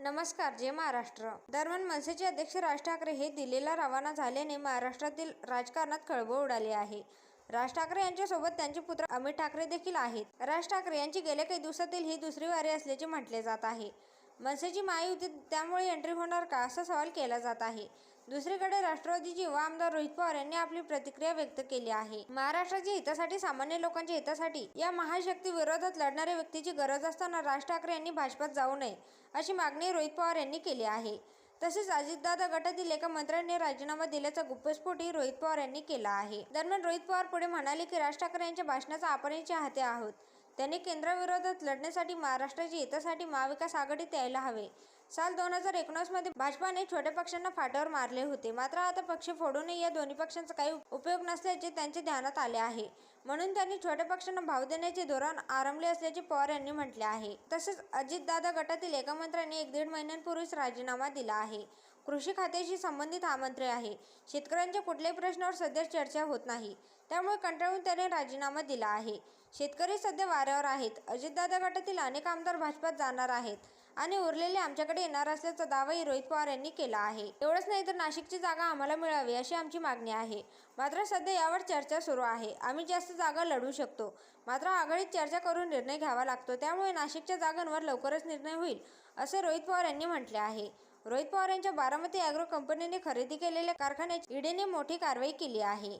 नमस्कार जय महाराष्ट्र. दरम्यान मनसेचे अध्यक्ष राज ठाकरे हे दिल्लीला रवाना झाल्याने महाराष्ट्रातील राजकारणात खळबळ उडाली आहे. राज ठाकरे यांच्यासोबत त्यांचे पुत्र अमित ठाकरे देखील आहेत. राज ठाकरे यांची गेल्या काही दिवसातील ही दुसरी वारी असल्याचे म्हटले जात आहे. मनसेची महायुती त्यामुळे एंट्री होणार का? असा सवाल केला जात आहे. दुसरीकडे राष्ट्रवादीचे युवा आमदार रोहित पवार यांनी आपली प्रतिक्रिया व्यक्त केली आहे. महाराष्ट्राच्या हितासाठी सामान्य लोकांच्या हितासाठी या महाशक्ती विरोधात लढणाऱ्या व्यक्तीची गरज असताना राज ठाकरे यांनी भाजपात जाऊ नये अशी मागणी रोहित पवार यांनी केली आहे. तसेच अजितदादा गटातील एका मंत्र्यांनी राजीनामा दिल्याचा गुप्तस्फोटही रोहित पवार यांनी केला आहे. दरम्यान रोहित पवार पुढे म्हणाले की राज ठाकरे यांच्या भाषणाचा आपण चाहते आहोत. त्यांनी केंद्राविरोधात लढण्यासाठी महाराष्ट्राच्या हितासाठी महाविकास आघाडीत यायला हवे. साल दोन हजार एकोणीसमध्ये भाजपाने छोट्या पक्षांना फाट्यावर मारले होते. मात्र आता पक्ष फोडूनही या दोन्ही पक्षांचा काही उपयोग नसल्याचे त्यांच्या ध्यानात आले आहे. म्हणून त्यांनी छोट्या पक्षांना भाव देण्याचे धोरण आरंभले असल्याचे पवार यांनी म्हटले आहे. तसेच अजितदादा गटातील एका मंत्र्यांनी एक दीड महिन्यांपूर्वीच राजीनामा दिला आहे. कृषी खात्याशी संबंधित हा मंत्री आहे. शेतकऱ्यांच्या कुठल्याही प्रश्नावर सध्या चर्चा होत नाही. त्यामुळे कंटाळून त्याने राजीनामा दिला आहे. शेतकरी सध्या वाऱ्यावर आहेत. अजितदादा गटातील अनेक आमदार भाजपात जाणार आहेत आणि उरलेले आमच्याकडे येणार असल्याचा दावाही रोहित पवार यांनी केला आहे. एवढंच नाही तर नाशिकची जागा आम्हाला मिळावी अशी आमची मागणी आहे. मात्र सध्या यावर चर्चा सुरू आहे. आम्ही जास्त जागा लढू शकतो. मात्र आघाडीत चर्चा करून निर्णय घ्यावा लागतो. त्यामुळे नाशिकच्या जागांवर लवकरच निर्णय होईल असे रोहित पवार यांनी म्हटले आहे. रोहित पवार यांच्या बारामती अॅग्रो कंपनीने खरेदी केलेल्या कारखान्याची ईडीने मोठी कारवाई केली आहे.